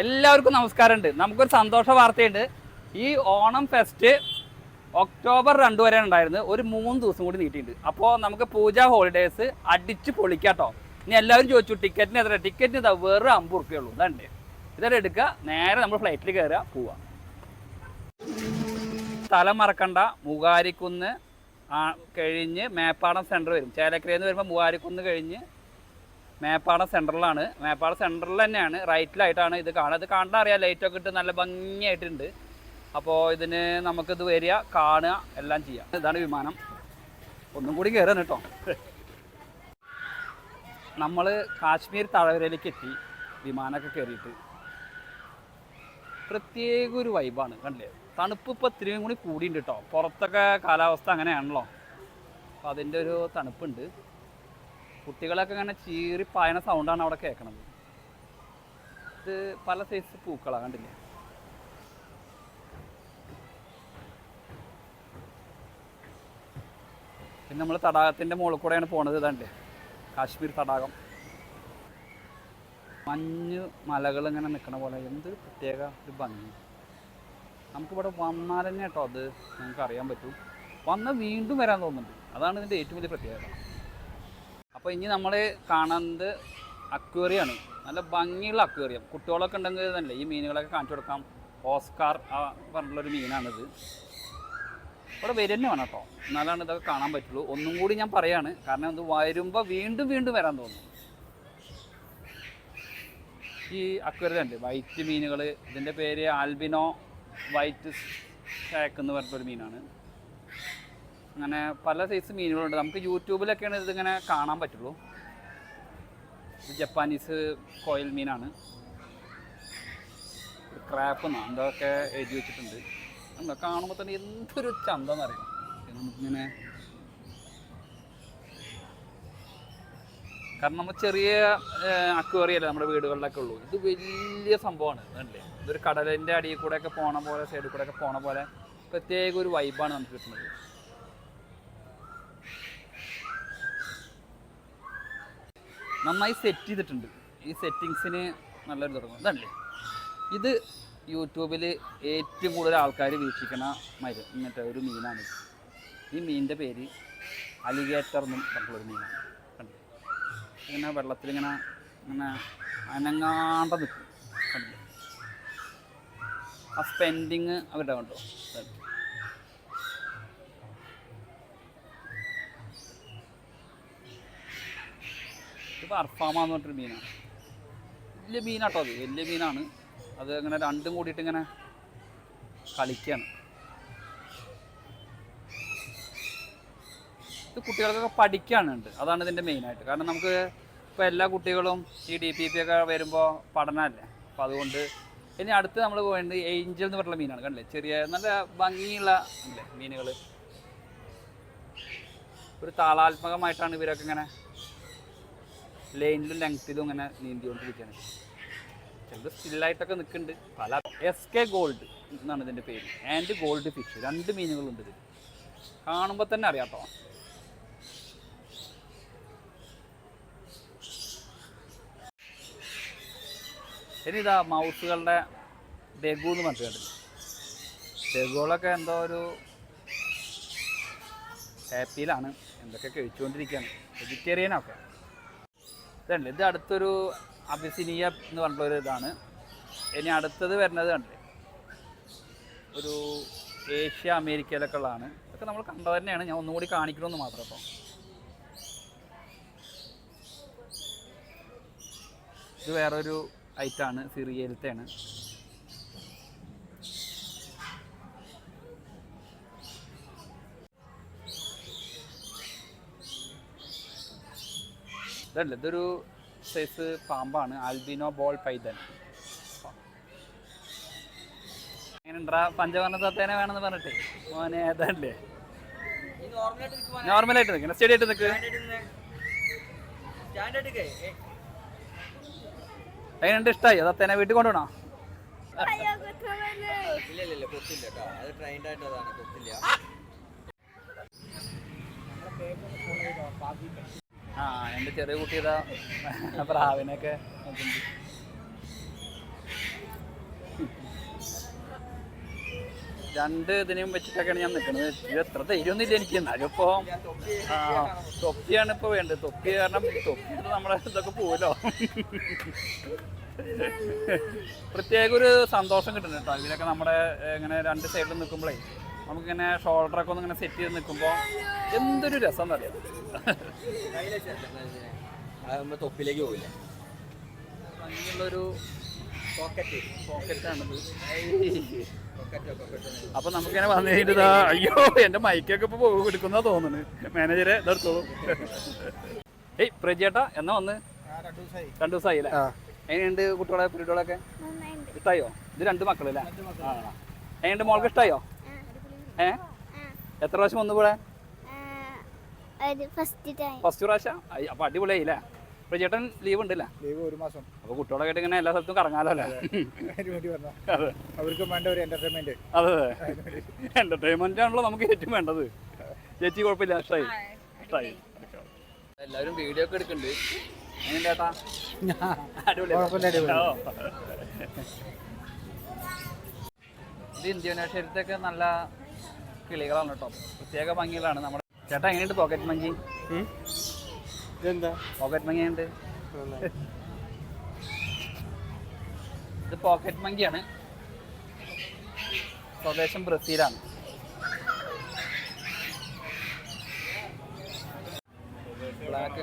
എല്ലാവർക്കും നമസ്കാരമുണ്ട്. നമുക്കൊരു സന്തോഷ വാർത്തയുണ്ട്. ഈ ഓണം ഫെസ്റ്റ് ഒക്ടോബർ രണ്ട് വരെ ഉണ്ടായിരുന്നു ഒരു മൂന്ന് ദിവസം കൂടി നീട്ടിയിട്ടുണ്ട്. അപ്പോൾ നമുക്ക് പൂജ ഹോളിഡേയ്സ് അടിച്ച് പൊളിക്കാട്ടോ. ഇനി എല്ലാവരും ചോദിച്ചു ടിക്കറ്റിന് എത്ര? ടിക്കറ്റിന് ഇതാ വെറും അമ്പത് റുപ്യുള്ളൂ ഇതുണ്ട്. ഇതൊരു എടുക്കുക. നേരെ നമ്മൾ ഫ്ലൈറ്റിൽ കയറുക. പോവുക സ്ഥലം മറക്കണ്ട. മൂകാരിക്കുന്ന് കഴിഞ്ഞ് മേപ്പാടം സെന്റർ വരും. ചേലക്കരയിൽ നിന്ന് വരുമ്പോൾ മൂവാരിക്കുന്ന് കഴിഞ്ഞ് മേപ്പാടം സെന്ററിലാണ് മേപ്പാട സെന്ററിൽ തന്നെയാണ്. റൈറ്റിലായിട്ടാണ് ഇത് കാണുക ഇത് കണ്ടാൽ അറിയാം ലൈറ്റൊക്കെ ഇട്ട് നല്ല ഭംഗിയായിട്ടുണ്ട്. അപ്പോൾ ഇതിന് നമുക്കിത് വരിക കാണുക എല്ലാം ചെയ്യാം. ഇതാണ് വിമാനം. ഒന്നും കൂടി കയറാണ് കേട്ടോ. നമ്മൾ കാശ്മീർ താഴ്വരയിലേക്ക് എത്തി വിമാനമൊക്കെ കയറിയിട്ട് പ്രത്യേക ഒരു വൈബാണ് കണ്ടില്ലേ? തണുപ്പ് ഇപ്പോൾ ഇത്രയും കൂടി കൂടിയിട്ടുണ്ട് കേട്ടോ. പുറത്തൊക്കെ കാലാവസ്ഥ അങ്ങനെയാണല്ലോ. അപ്പോൾ അതിന്റെ ഒരു തണുപ്പുണ്ട്. കുട്ടികളൊക്കെ ഇങ്ങനെ ചീറി പായണ സൗണ്ടാണ് അവിടെ കേൾക്കണത്. ഇത് പല സൈസ് പൂക്കളാണ് കണ്ടില്ലേ? പിന്നെ നമ്മൾ തടാകത്തിന്റെ മുകളിൽ കൂടെയാണ് പോണത് ഇതാണ്ടേ. കാശ്മീർ തടാകം. മഞ്ഞ് മലകൾ ഇങ്ങനെ നിൽക്കണ പോലെ എന്ത് പ്രത്യേക ഒരു ഭംഗി. നമുക്കിവിടെ വന്നാൽ തന്നെ കേട്ടോ അത് നമുക്ക് അറിയാൻ പറ്റും. വന്ന് വീണ്ടും വരാൻ തോന്നുന്നുണ്ട്. അതാണ് ഇതിന്റെ ഏറ്റവും വലിയ പ്രത്യേകത. അപ്പോൾ ഇനി നമ്മൾ കാണുന്നത് അക്വേറിയാണ്. നല്ല ഭംഗിയുള്ള അക്വേറിയം. കുട്ടികളൊക്കെ ഉണ്ടെങ്കിൽ തന്നെ. ഈ മീനുകളൊക്കെ കാണിച്ചു കൊടുക്കാം. ഓസ്കാർ ആ പറഞ്ഞിട്ടുള്ളൊരു മീനാണിത്. ഇവിടെ വരും തന്നെ വേണം കേട്ടോ. എന്നാലാണ് ഇതൊക്കെ കാണാൻ പറ്റുള്ളൂ. ഒന്നും കൂടി ഞാൻ പറയാണ്. കാരണം ഇത് വരുമ്പോൾ വീണ്ടും വീണ്ടും വരാൻ തോന്നും ഈ അക്വേറിയുണ്ട് വൈറ്റ് മീനുകൾ ഇതിന്റെ പേര് ആൽബിനോ വൈറ്റ് ഷാക്ക് എന്ന് പറഞ്ഞിട്ടൊരു മീനാണ്. അങ്ങനെ പല സൈസ് മീനുകളുണ്ട്. നമുക്ക് യൂട്യൂബിലൊക്കെയാണ് ഇതിങ്ങനെ കാണാൻ പറ്റുള്ളൂ. ഇത് ജപ്പാനീസ് കോയിൽ മീനാണ്. ക്രാപ്പ് എന്നാ എന്തൊക്കെ എഴുതി വെച്ചിട്ടുണ്ട്. എന്താ കാണുമ്പോൾ തന്നെ എന്തൊരു ചന്തം അറിയാം. നമുക്കിങ്ങനെ കാരണം നമ്മൾ ചെറിയ അക്വേറിയല്ലേ നമ്മുടെ വീടുകളിലൊക്കെ ഉള്ളൂ. ഇത് വലിയ സംഭവമാണ്. അല്ലേ ഇതൊരു കടലിന്റെ അടിയിൽ കൂടെയൊക്കെ പോണ പോലെ സൈഡിൽ കൂടെയൊക്കെ പോണ പോലെ പ്രത്യേക ഒരു വൈബാണ് നമുക്ക് കിട്ടുന്നത്. നന്നായി സെറ്റ് ചെയ്തിട്ടുണ്ട്. ഈ സെറ്റിങ്സിന് നല്ലൊരു തുടങ്ങും ഇതല്ലേ? ഇത് യൂട്യൂബിൽ ഏറ്റവും കൂടുതൽ ആൾക്കാർ വീക്ഷിക്കണ മരം. മറ്റേ ഒരു മീനാണ് ഈ മീനിന്റെ പേര് അലിഗേറ്റർ എന്നും പറഞ്ഞിട്ടുള്ളൊരു മീനാണ്. കണ്ടില്ലേ? ഇങ്ങനെ വെള്ളത്തിലിങ്ങനെ ഇങ്ങനെ അനങ്ങാണ്ട നിൽക്കും കണ്ടില്ലേ? ആ സ്പെൻഡിങ് അവരുടെ കണ്ടോ? ഇത് അർഫാമെന്ന് പറഞ്ഞിട്ടൊരു മീനാണ് വലിയ മീനാട്ടോ അത്. വലിയ മീനാണ്. അത് അങ്ങനെ രണ്ടും കൂടിയിട്ട് ഇങ്ങനെ കളിക്കുകയാണ് ഇത് കുട്ടികൾക്കൊക്കെ പഠിക്കാനുണ്ട്. അതാണ് ഇതിന്റെ മെയിനായിട്ട് കാരണം നമുക്ക് ഇപ്പോൾ എല്ലാ കുട്ടികളും ഈ ഡി പി പി ഒക്കെ വരുമ്പോൾ പഠനമല്ലേ? അപ്പോൾ അതുകൊണ്ട് ഇനി അടുത്ത് നമ്മൾ പോയത് ഏഞ്ചൽ എന്ന് പറഞ്ഞുള്ള മീനാണ്. കണ്ടില്ലേ? ചെറിയ നല്ല ഭംഗിയുള്ള അല്ലേ മീനുകൾ ഒരു താളാത്മകമായിട്ടാണ് ഇവരൊക്കെ ഇങ്ങനെ ലൈനിലും ലെങ്ത്തിലും ഇങ്ങനെ നീന്തിക്കൊണ്ടിരിക്കുകയാണ്. ചിലത് സ്റ്റില്ലായിട്ടൊക്കെ നിൽക്കുന്നുണ്ട്. പല എസ് കെ ഗോൾഡ് എന്നാണ് ഇതിന്റെ പേര്. ആൻഡ് ഗോൾഡ് ഫിഷ് രണ്ട് മീനുകളുണ്ട് ഇതിൽ കാണുമ്പോൾ തന്നെ അറിയാത്തോ കേട്ടോ ഇനി ഇതാ മൗസുകളുടെ ഡെഗു എന്ന് പറഞ്ഞിട്ടുണ്ട് ഡെഗുകളൊക്കെ എന്തോ ഒരു ഹാപ്പിയിലാണ് എന്തൊക്കെ കഴിച്ചുകൊണ്ടിരിക്കുകയാണ്. വെജിറ്റേറിയനൊക്കെ ഇതുണ്ട്. ഇത് അടുത്തൊരു അബിസിനിയ എന്ന് പറഞ്ഞിട്ടുള്ളൊരു ഇതാണ്. ഇനി അടുത്തത് വരുന്നത് കണ്ടില്ലേ? ഒരു ഏഷ്യ അമേരിക്കയിലൊക്കെ ഉള്ളതാണ്. ഇതൊക്കെ നമ്മൾ കണ്ടത് തന്നെയാണ്. ഞാൻ ഒന്നുകൂടി കാണിക്കണമെന്ന് മാത്രം അപ്പോൾ ഇത് വേറൊരു ഐറ്റാണ് സിറിയയിലത്തെയാണ്. ഇതല്ല ഇതൊരു സൈസ് പാമ്പാണ് ആൽബിനോ ബോൾ പൈതൻ എങ്ങനെയുണ്ടാ? പഞ്ചവർണ തത്തേനെ വേണമെന്ന് പറഞ്ഞിട്ട്. മോനെ ഏതല്ലേ നോർമലായിട്ട് നിൽക്കണം സ്റ്റഡി ആയിട്ട് നിൽക്ക് അതിനുണ്ട് ഇഷ്ടമായി തത്തേനെ വീട്ടിൽ കൊണ്ടുപോകണോ ആ എന്റെ ചെറിയ കുട്ടി ഇതാ പ്രാവിനൊക്കെ രണ്ട് ഇതിനെയും വെച്ചിട്ടൊക്കെയാണ് ഞാൻ നിൽക്കുന്നത്. എത്ര ധൈര്യമൊന്നും ഇല്ല എനിക്ക് എന്നാലിപ്പോൾ ആ തൊപ്പിയാണ് ഇപ്പോൾ വേണ്ടത്. തൊപ്പി കാരണം തൊപ്പി നമ്മളെ ഇതൊക്കെ പോവല്ലോ പ്രത്യേക ഒരു സന്തോഷം കിട്ടുന്നുണ്ട് കേട്ടോ. ഇതിലൊക്കെ നമ്മുടെ ഇങ്ങനെ രണ്ട് സൈഡിൽ നിൽക്കുമ്പോഴേ നമുക്കിങ്ങനെ ഷോൾഡറൊക്കെ ഒന്ന് ഇങ്ങനെ സെറ്റ് ചെയ്ത് നിൽക്കുമ്പോൾ എന്തൊരു രസം എന്നറിയാം അതാകുമ്പോ തൊപ്പിലേക്ക് പോകില്ല ഭംഗിയുള്ളൊരു പോക്കറ്റ് പോക്കറ്റാണിത് പോക്കറ്റോ പോക്കറ്റോ അപ്പൊ നമുക്കിങ്ങനെ വന്നു കഴിഞ്ഞിട്ട് അയ്യോ എന്റെ മൈക്കൊക്കെ ഇപ്പൊ എടുക്കുന്ന തോന്നുന്നു. മാനേജറെ ഇതെടുത്തോളൂ ഏയ് പ്രജേട്ടാ എന്നാ വന്ന്? രണ്ടു ദിവസമായി അല്ലേ? എങ്ങനെയുണ്ട് കുട്ടികളെ പിരീഡുകളൊക്കെ ഇഷ്ടായോ? ഇത് രണ്ട് മക്കളല്ലേ എങ്ങനെയുണ്ട് മോൾക്ക് ഇഷ്ടായോ? ഏ? എത്ര പ്രാവശ്യം വന്നു ഒരു ഫസ്റ്റ് ടൈം ഫസ്റ്റ് പ്രാവശ്യം? ഐ, അപ്പൊ ചേട്ടൻ ലീവ് ഉണ്ടല്ലേ? ലീവ് ഒരു മാസം. അപ്പൊ കുട്ടികളൊക്കെ ആയിട്ട് ഇങ്ങനെ എല്ലാ സ്ഥലത്തും കറങ്ങാലോ അല്ലേ അവർക്കും വേണ്ട ഒരു എന്റർടൈൻമെന്റ് അതെ എന്റർടൈൻമെന്റ് ആണല്ലോ നമുക്ക് ഏറ്റവും വേണ്ടത്. ചേച്ചി കുഴപ്പമില്ല ഇഷ്ടായി. എല്ലാവരും വീഡിയോ ഒക്കെ എടുക്കുന്നുണ്ട് എങ്ങനെ അടിപൊളി. ഓ. ഇത് ഇന്ത്യോനേഷ്യത്തൊക്കെ നല്ല കിളികളാണ് കേട്ടോ. പ്രത്യേക ഭംഗികളാണ് നമ്മുടെ ചേട്ടാ എങ്ങനെയുണ്ട് പോക്കറ്റ് മങ്കി ഇതെന്താ? പോക്കറ്റ് മങ്കി ഉണ്ട് ഇത് പോക്കറ്റ് മങ്കിയാണ് സ്വദേശം ബ്രസീലാണ്. ബ്ലാക്ക്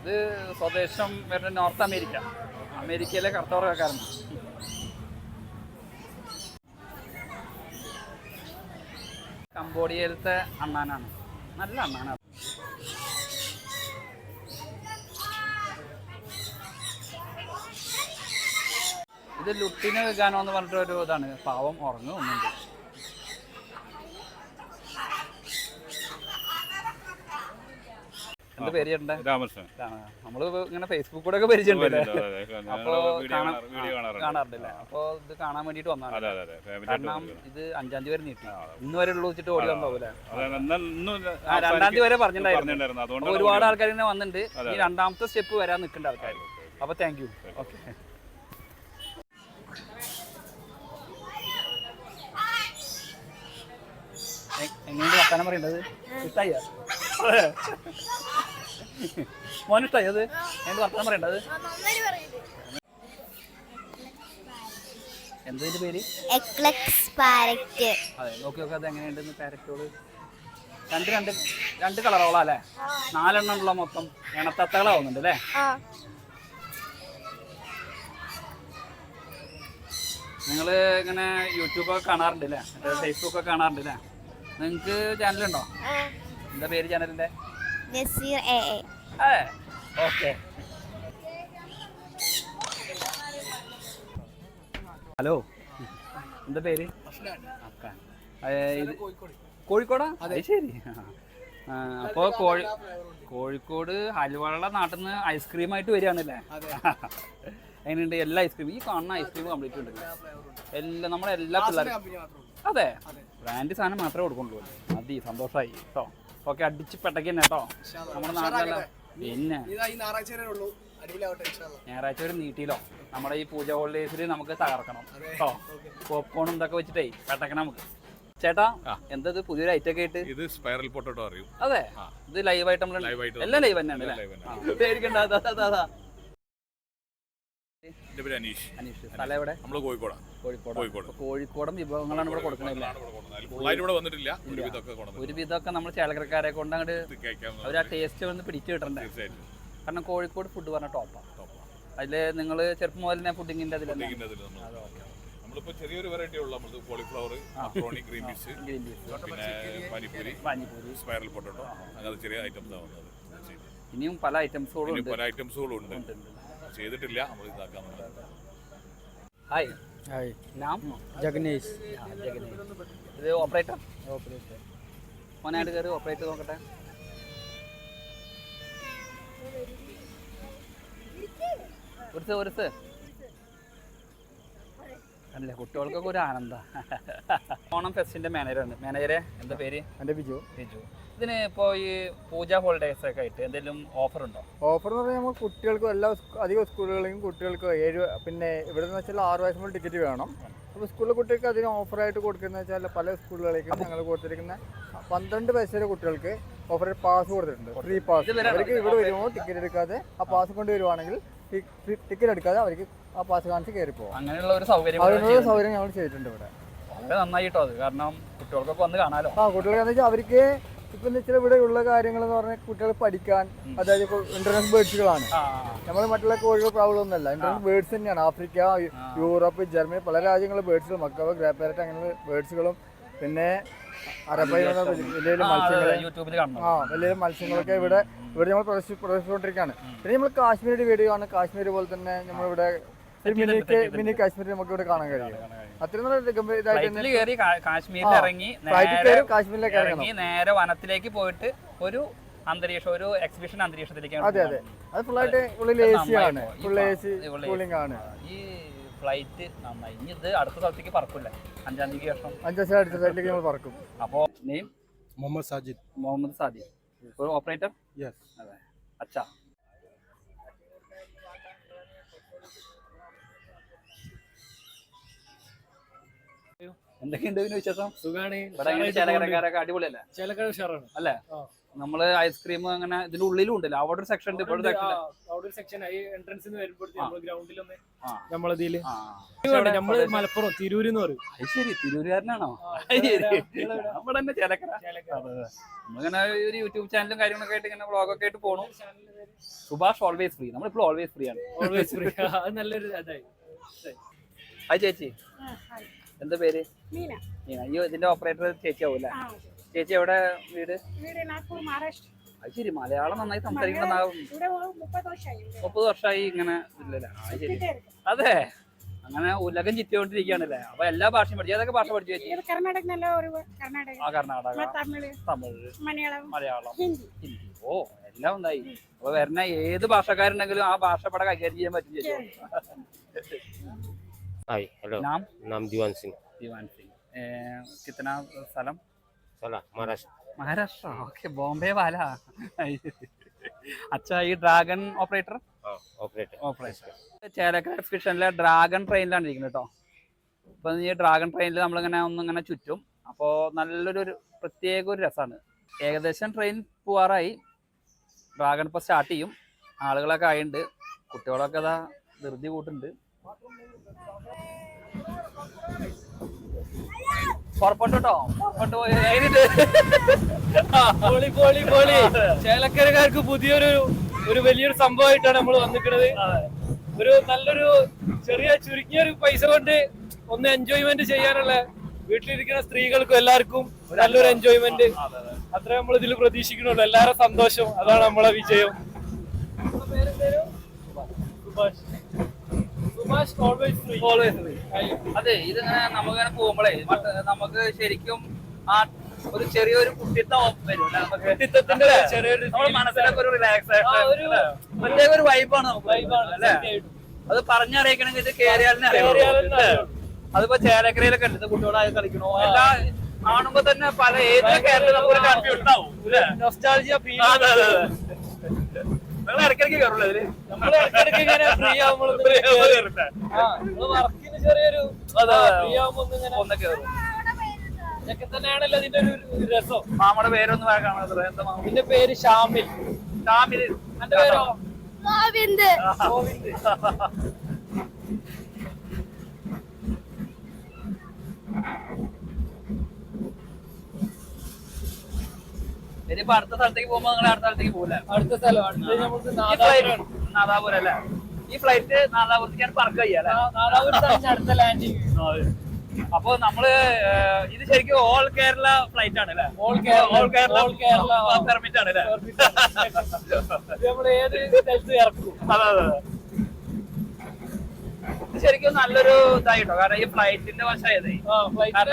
ഇത് സ്വദേശം വരുന്ന നോർത്ത് അമേരിക്ക അമേരിക്കയിലെ കർത്തവർക്കാരനാണ് കംബോഡിയയിലത്തെ അണ്ണാനാണ്. നല്ല അണ്ണാനാണ് ഇത് ലുട്ടിന് വെക്കാനോ എന്ന് പറഞ്ഞിട്ട് ഒരു ഇതാണ്. പാവം ഉറങ്ങും എന്ത് പേര് ചേട്ടന്റെ രാമകൃഷ്ണൻ. ഇതാണ്. നമ്മൾ ഇങ്ങനെ ഫേസ്ബുക്ക് കൂടെ ഒക്കെ പരിചയമുണ്ടല്ലേ അപ്പോൾ കാണാറുണ്ടല്ലേ? അപ്പൊ ഇത് കാണാൻ വേണ്ടിട്ട് വന്നതാണ്. അതെ അതെ അതെ. കാരണം ഇത് അഞ്ചാം തീയതി വരെ നീട്ടി. ഇന്ന് വരെ ഉള്ളു വെച്ചിട്ട് ഓടി ഇത് രണ്ടാം തീയതി വരെ പറഞ്ഞിട്ടുണ്ടായിരുന്നു. ഒരുപാട്. ആൾക്കാർ ഇങ്ങനെ വന്നിട്ടുണ്ട്. ഈ രണ്ടാമത്തെ സ്റ്റെപ്പ് വരാൻ നിൽക്കേണ്ട ആൾക്കാർ അപ്പൊ താങ്ക് യു ഓക്കെ എങ്ങനെയാണ് വർത്താനം പറയേണ്ടത് ഇഷ്ടായ? മോൻ ഇഷ്ടായി അത്? എന്റെ വർത്താനം പറയണ്ടത് എന്തതിന്റെ പേര്? എക്ലക്സ് പാരറ്റ് അതെ നോക്കി നോക്കി അത് എങ്ങനെയുണ്ടെന്ന് പാരറ്റോട് രണ്ട് രണ്ട് രണ്ട് കളറോളാ അല്ലേ? നാലെണ്ണം ഉള്ള മൊത്തം എണത്തത്തകളാവുന്നുണ്ട് അല്ലേ? നിങ്ങൾ ഇങ്ങനെ യൂട്യൂബൊക്കെ കാണാറുണ്ട് അല്ലേ? ഫേസ്ബുക്കൊക്കെ കാണാറുണ്ട് അല്ലേ? നിങ്ങൾക്ക് ചാനലുണ്ടോ എന്താ പേര് ചാനലിന്റെ Nazeer A A okay hello എന്താ പേര്? കോഴിക്കോടാ. അതെ. ശരി. അപ്പോ കോഴി കോഴിക്കോട് ഹലുവകളുടെ നാട്ടിൽ നിന്ന് ഐസ്ക്രീം ആയിട്ട് വരികയാണല്ലേ എങ്ങനെയുണ്ട് എല്ലാ ഐസ്ക്രീം ഈ കാണുന്ന ഐസ്ക്രീം കംപ്ലീറ്റ് ഉണ്ട്. എല്ലാ നമ്മുടെ എല്ലാ പിള്ളേരും അതെ. ബ്രാൻഡ് സാധനം മാത്രമേ കൊടുക്കുള്ളൂ മതി സന്തോഷമായി കേട്ടോ ഓക്കെ അടിച്ച് പെട്ടക്കന്നെ കേട്ടോ നമ്മുടെ നാട്ടിലല്ല പിന്നെ. ഞായറാഴ്ച ഒരു നീട്ടിയിലോ നമ്മുടെ ഈ പൂജ ഹോളിഡേസിൽ നമുക്ക് തകർക്കണം. കേട്ടോ പോപ്കോണും ഇതൊക്കെ വെച്ചിട്ടേ പെട്ടക്കണം നമുക്ക്. ചേട്ടാ എന്താ ഇത് പുതിയൊരു ഐറ്റം ഒക്കെ ആയിട്ട്? ഇത് സ്പൈറൽ പൊട്ടോട്ടോ അറിയും. അതെ. ഇത് ലൈവ് ആയിട്ട് നമ്മൾ എല്ലാം ലൈവ് തന്നെയാണ്. പേടിക്കണ്ട അതാ, അതാ, അതാ. എന്റെ പേര് അനീഷ്. അനീഷ്. സ്ഥലം എവിടെ? നമ്മൾ കോഴിക്കോടാണ് കോഴിക്കോട്. കോഴിക്കോട്. കോഴിക്കോടൻ വിഭവങ്ങളാണ് ഇവിടെ കൊടുക്കണില്ല ഫുള്ളായിട്ട് ഇവിടെ വന്നിട്ടില്ല. ഒരു ഇതൊക്കെ കൊണ്ടുവന്നു ഒരു വിധമൊക്കെ നമ്മൾ ചേലക്കരക്കാരെ കൊണ്ട് അങ്ങോട്ട് അവർ ആ ടേസ്റ്റ് വന്ന് പിടിച്ചു കിട്ടണ്ടേ? കാരണം കോഴിക്കോട് ഫുഡ് പറഞ്ഞ ടോപ്പാണ് ആണ്. അതിൽ നിങ്ങൾ ചെറുപ്പം മുതൽ തന്നെ ഫുഡിങ്ങിന്റെ ഇതിൽ നമ്മളിപ്പോ ചെറിയൊരു വെറൈറ്റി ഉള്ള. നമ്മൾ കോളിഫ്ലവർ മക്രോണി ഗ്രീൻ പീസ് പിന്നെ പാനിപ്പൂരി. പാനിപൂരി സ്പൈറൽ പൊട്ടറ്റോ അങ്ങനത്തെ ചെറിയ ഐറ്റംസ് ആണ് വന്നത് ഇനിയും പല ഐറ്റംസുകളും പല ഐറ്റംസുകളും ഉണ്ട്. ചെയ്തിട്ടില്ല നമ്മൾ ഇതാക്കാൻ. ഹായ് ഹായ് നാം ജഗ്നേഷ് ആ, ജഗദീഷ്. ഇത് ഓപ്പറേറ്റർ ഓപ്പറേറ്റർ മോനായിട്ട് കയറി ഓപ്പറേറ്റർ നോക്കട്ടെ. ഒരുസ് ഒരുസ് അല്ലേ കുട്ടികൾക്കൊക്കെ ഒരു ആനന്ദ. ഓണം ഫെസ്റ്റിന്റെ മാനേജറാണ് മാനേജറെ എന്താ പേര്? എന്റെ ബിജു. ബിജു. ഇതിന് ഇപ്പോൾ ഈ പൂജ ഹോളിഡേസ് ഒക്കെ ആയിട്ട് എന്തെങ്കിലും ഓഫർ ഉണ്ടോ? ഓഫർ എന്ന് പറഞ്ഞാൽ നമ്മൾ കുട്ടികൾക്കും എല്ലാ അധിക സ്കൂളുകളിലും കുട്ടികൾക്ക് ഏഴ് പിന്നെ ഇവിടെ നിന്ന് വെച്ചാൽ ആറ് വയസ്സ് മുതൽ ടിക്കറ്റ് വേണം. അപ്പോൾ സ്കൂളിലെ കുട്ടികൾക്ക് അതിന് ഓഫറായിട്ട് കൊടുക്കുന്നത് വെച്ചാൽ പല സ്കൂളുകളിലേക്കും ഞങ്ങൾ കൊടുത്തിരിക്കുന്ന പന്ത്രണ്ട് വയസ്സിലെ കുട്ടികൾക്ക് ഓഫർ പാസ് കൊടുത്തിട്ടുണ്ട്. ഫ്രീ പാസ് അവർക്ക് ഇവിടെ വരുമ്പോൾ ടിക്കറ്റ് എടുക്കാതെ ആ പാസ് കൊണ്ട് വരുവാണെങ്കിൽ ടിക്കറ്റ് എടുക്കാതെ അവർക്ക് ആ പാസ് കാണിച്ച് കയറി പോകും അങ്ങനെയുള്ള ഒരു സൗകര്യം അതിനുള്ള സൗകര്യം ഞങ്ങൾ ചെയ്തിട്ടുണ്ട് ഇവിടെ. വളരെ നന്നായിട്ടോ അത്? കാരണം കുട്ടികൾക്കൊക്കെ വന്ന് കാണാലോ? ആ കുട്ടികൾക്ക് അവർക്ക് ഇപ്പം ചില വെച്ചാൽ ഇവിടെ ഉള്ള കാര്യങ്ങൾ എന്ന് പറഞ്ഞാൽ കുട്ടികൾ പഠിക്കാൻ അതായത് ഇപ്പോൾ ഇന്റർനെറ്റ് ബേഡ്സുകളാണ് നമ്മൾ മറ്റുള്ള കോഴികൾ പ്രോബ്ലം ഒന്നല്ല ഇന്റർനെറ്റ് ബേഡ്സ് തന്നെയാണ്. ആഫ്രിക്ക യൂറോപ്പ് ജർമ്മനി പല രാജ്യങ്ങളിലെ ബേഡ്സുകൾ മക്കവ ഗ്രാ പാരറ്റ് അങ്ങനെയുള്ള ബേഡ്സുകളും പിന്നെ അറബൈ വലിയ മത്സ്യങ്ങൾ ആ വലിയ മത്സ്യങ്ങളൊക്കെ ഇവിടെ ഇവിടെ നമ്മൾ പ്രദർശിപ്പിച്ചുകൊണ്ടിരിക്കുകയാണ്. പിന്നെ നമ്മൾ കാശ്മീരുടെ വീഡിയോ ആണ്. കാശ്മീർ പോലെ തന്നെ നമ്മളിവിടെ മിനി കാശ്മീർ നമുക്ക് ഇവിടെ കാണാൻ കഴിയും. കാശ്മീരിൽ ഇറങ്ങി നേരെ ഇറങ്ങണം. നേരെ വനത്തിലേക്ക് പോയിട്ട് ഒരു അന്തരീക്ഷം ഒരു എക്സിബിഷൻ അന്തരീക്ഷത്തിലേക്ക് അതെ അതെ. അത് ആണ്. ആണ്. ഈ ഫ്ലൈറ്റ് നന്നായി. ഇനി ഇത് അടുത്ത സ്ഥലത്തേക്ക് പറക്കില്ല അഞ്ചാം തീയതി ശേഷം. അഞ്ചു അടുത്ത സ്ഥലത്തേക്ക് നമ്മൾ പറക്കും. അപ്പോ name? Muhammad Sajid. Muhammad Sajid. Operator yes അതെ. അച്ഛാ. എന്തൊക്കെയുണ്ട് ഇതിന് വിശേഷം? സുഖമാണ് അടിപൊളിയല്ലേ? ചേലക്കര ഉഷാറാണ്. അല്ലേ. നമ്മൾ ഐസ്ക്രീം അങ്ങനെ ഇതിന്റെ ഉള്ളിലും ഉണ്ടല്ലോ. അവിടെ ഒരു സെക്ഷൻ ഉണ്ട് ഇവിടെ ഒരു സെക്ഷൻ എൻട്രൻസ് ഗ്രൗണ്ടിലൊന്ന്. നമ്മളതിൽ. നമ്മൾ മലപ്പുറം തിരൂര് എന്ന് പറയും. അത് ശരി തിരൂരുകാരനാണോ. നമ്മുടെ തന്നെ ചേലക്കര. നമ്മളിങ്ങനെ ഒരു യൂട്യൂബ് ചാനലും കാര്യങ്ങളൊക്കെ ആയിട്ട് ഇങ്ങനെ വ്ളോഗൊക്കെ ആയിട്ട് പോണു. സുഭാഷ് ഓൾവേസ് ഫ്രീ നമ്മളിപ്പോൾ ഓൾവേസ് ഫ്രീ ആണ്. ഓൾവേസ് ഫ്രീ അത് നല്ലൊരു അതായി ഹായ് ചേച്ചി. എന്താ പേര്? മീന. അയ്യോ ഇതിന്റെ ഓപ്പറേറ്റർ ചേച്ചി ആവൂല ചേച്ചി എവിടെ വീട്? അത് ശരി മലയാളം നന്നായി സംസാരിക്കണം മുപ്പത് വർഷമായി ഇങ്ങനെ അതെ. അങ്ങനെ ഉലകം ചിറ്റിക്കൊണ്ടിരിക്കുകയാണല്ലേ? അപ്പൊ എല്ലാ ഭാഷയും പഠിച്ചു. ഏതൊക്കെ ഭാഷ പഠിച്ചു ചേച്ചി? കർണാടക. കർണാടക തമിഴ് മലയാളം ഹിന്ദി. ഓ എല്ലാം ഉണ്ടായി അപ്പൊ വരുന്ന ഏത് ഭാഷക്കാരുണ്ടെങ്കിലും ആ ഭാഷ പടം കൈകാര്യം ചെയ്യാൻ പറ്റും ചേച്ചി. हाय हेलो नाम नाम दीवान सिंह दीवान सिंह ए, कितना സ്ഥലം साला महाराष्ट्र മഹാരാഷ്ട്ര ഓക്കെ ബോംബെ വാല അച്ഛാ ഈ ഡ്രാഗൺ ഓപ്പറേറ്റർ हाँ ऑपरेटर ഓപ്പറേറ്റർ ചേലക്കര എക്സിബിഷനിലെ ഡ്രാഗൺ ട്രെയിനിലാണ് ഇരിക്കുന്നത് കേട്ടോ അപ്പൊ ഈ ഡ്രാഗൺ ട്രെയിനിൽ നമ്മളിങ്ങനെ ഒന്നിങ്ങനെ ചുറ്റും അപ്പോൾ നല്ലൊരു ഒരു പ്രത്യേക ഒരു രസമാണ് ഏകദേശം ട്രെയിൻ പോവാറായി ഡ്രാഗൺ ഇപ്പോൾ സ്റ്റാർട്ട് ചെയ്യും ആളുകളൊക്കെ ആയിട്ടുണ്ട് കുട്ടികളൊക്കെ അതാ ധൃതി കൂട്ടുണ്ട് പുറപ്പെട്ടു? കേട്ടോ പുറപ്പെട്ടു പോയി. എങ്ങനെയുണ്ട്? Poly poly poly. ചേലക്കരക്കാർക്ക് പുതിയൊരു ഒരു വലിയൊരു സംഭവമായിട്ടാണ് നമ്മൾ വന്നിക്കുന്നത് ഒരു നല്ലൊരു ചെറിയ ചുരുങ്ങിയ ഒരു പൈസ കൊണ്ട് ഒന്ന് എൻജോയ്മെന്റ് ചെയ്യാനുള്ള വീട്ടിലിരിക്കുന്ന സ്ത്രീകൾക്കും എല്ലാവർക്കും നല്ലൊരു എൻജോയ്മെന്റ് അത്ര നമ്മൾ ഇതിൽ പ്രതീക്ഷിക്കുന്നുള്ളൂ. എല്ലാവരും സന്തോഷം. അതാണ് നമ്മളെ വിജയം. സുഭാഷ്. അതെ ഇതിങ്ങനെ നമുക്കിങ്ങനെ പോകുമ്പോഴേ നമുക്ക് ശരിക്കും ആ ഒരു ചെറിയൊരു കുട്ടിത്തം വരും കുട്ടിത്തത്തിന്റെ നമ്മുടെ മനസ്സിലൊക്കെ ഒരു റിലാക്സ് പ്രത്യേക ഒരു വൈബാണ് നമുക്ക് Vibe അല്ലേ. അത് പറഞ്ഞറിയിക്കണമെങ്കിൽ ഇത് കേറിയാലെന്നെ അതിപ്പോ ചേരക്കരയിലൊക്കെ ഉണ്ട് കുട്ടികളായി കളിക്കണോ? എല്ലാ കാണുമ്പോ തന്നെ പല ഏത് കേരളം നമുക്ക് കൺഫ്യൂഷൻ ആവും നൊസ്റ്റാൾജിയ ഫീൽ ചെറിയൊരു ഒന്ന് കയറും. ഇതൊക്കെ തന്നെയാണല്ലോ ഇതിന്റെ ഒരു രസം. മാമയുടെ പേരൊന്നും കാണാൻ എന്താ മാമ? ഇതിന്റെ പേര് ഷാമിൽ. ഷാമിൽ. എന്റെ പേരോ? ഗോവിന്ദ് ഗോവിന്ദ് ഇനിയിപ്പോ അടുത്ത സ്ഥലത്തേക്ക് പോകുമ്പോ നിങ്ങൾ അടുത്ത സ്ഥലത്തേക്ക് പോകില്ല അടുത്ത സ്ഥലം അടുത്ത നമുക്ക് നാദാപുരം നാദാപുരം അല്ലേ? ഈ ഫ്ലൈറ്റ് നാദാപുരത്തേക്കാണ് പറക്ക അടുത്ത ലാൻഡിങ് അപ്പൊ നമ്മൾ ഇത് ശരിക്കും ഓൾ കേരള ഫ്ലൈറ്റ് ആണ് അല്ലേ? All Kerala all Kerala all Kerala ആ. പെർമിറ്റ് ആണ് അല്ലേ? നമ്മൾ ഏത് സ്ഥലത്ത് ഇറക്കും? അതെ അതെ. ശരിക്കും നല്ലൊരു ഇതായിട്ടോ. കാരണം ഈ ഫ്ലൈറ്റിന്റെ വശമായതേ. അത്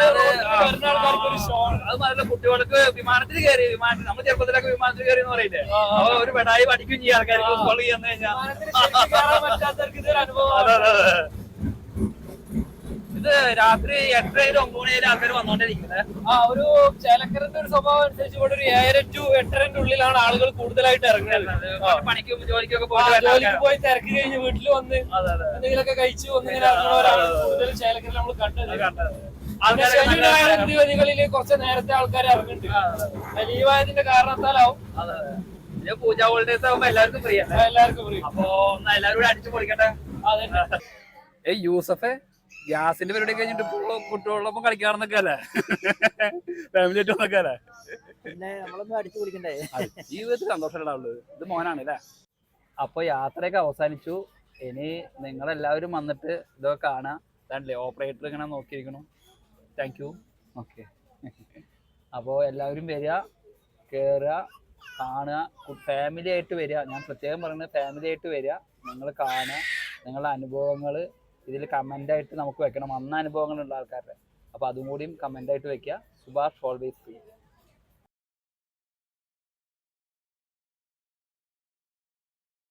മാത്രമല്ല കുട്ടികൾക്ക് വിമാനത്തിൽ കയറി വിമാനത്തിൽ നമ്മൾ ചെറുപ്പത്തിലൊക്കെ വിമാനത്തിൽ കയറി എന്ന് പറയില്ലേ. അപ്പൊ ഒരു പെടായി പഠിക്കും ചെയ്യാൻ ആൾക്കാർക്ക്. സ്കൂളിൽ ചെന്ന് കഴിഞ്ഞാൽ വിമാനത്തിൽ ശരിക്കും കയറാൻ പറ്റാത്തവർക്ക് ഇതൊരു അനുഭവം അതെ, അതെ, അതെ. ഇത് രാത്രി എട്ടരയിലും ഒമ്പത് മണിയായാലും ആൾക്കാർ വന്നോണ്ടിരിക്കുന്നത് ആ ഒരു ചേലക്കരന്റെ ഒരു സ്വഭാവം അനുസരിച്ച് ഇവിടെ ഒരു ഏഴര ടു എട്ടരന്റെ ഉള്ളിലാണ് ആളുകൾ കൂടുതലായിട്ട് ഇറങ്ങുന്നത്. പണിക്കും ജോലിക്കൊക്കെ വരുന്ന ജോലിക്ക്. പോയി തിരക്ക് കഴിഞ്ഞ് വീട്ടിൽ വന്ന് എന്തെങ്കിലുമൊക്കെ കഴിച്ചു ഒന്നിങ്ങനെ ഇറങ്ങുന്നവരാണ് കൂടുതൽ ചേലക്കര നമ്മൾ കണ്ടത്. ദിവതികളിൽ കുറച്ച് നേരത്തെ ആൾക്കാർ ഇറങ്ങുന്നുണ്ട്. ലീവായതിന്റെ കാരണത്താലാവും. പൂജ ഹോളിഡേസ് ആകുമ്പോ എല്ലാവർക്കും ഫ്രീ ആണ് എല്ലാവർക്കും ഫ്രീ അപ്പൊ എല്ലാവരും കൂടെ അടിച്ചു പൊളിക്കട്ടെ? അതെ. ഏ യൂസഫെ ഗ്യാസിന്റെ പരിപാടി കഴിഞ്ഞിട്ട് ഇപ്പോൾ കുട്ടികളോടൊപ്പം കളിക്കാറെന്നൊക്കെ അല്ലേ? ഫാമിലി ആയിട്ട് വന്നൊക്കെ അല്ലേ? പിന്നെ നമ്മളൊന്നും അടിച്ചു കുടിക്കണ്ടേ ജീവിതത്തിൽ സന്തോഷമുള്ളൂ ഇത് മോനാണ് അല്ലേ? അപ്പൊ യാത്രയൊക്കെ അവസാനിച്ചു. ഇനി നിങ്ങളെല്ലാവരും വന്നിട്ട് ഇതൊക്കെ കാണാം. ഇതാണല്ലേ ഓപ്പറേറ്റർ ഇങ്ങനെ നോക്കിയിരിക്കണം. താങ്ക് യു ഓക്കെ അപ്പോൾ എല്ലാവരും വരിക കയറുക കാണുക. ഫാമിലി ആയിട്ട് വരിക. ഞാൻ പ്രത്യേകം പറയുന്നത് ഫാമിലി ആയിട്ട് വരിക. നിങ്ങൾ കാണുക. നിങ്ങളുടെ അനുഭവങ്ങൾ ഇതിൽ കമന്റായിട്ട് നമുക്ക് വെക്കണം. അന്ന അനുഭവങ്ങളുള്ള ആൾക്കാരുടെ. അപ്പോൾ അതും കൂടിയും കമന്റായിട്ട് വെക്കുക. Subhash always free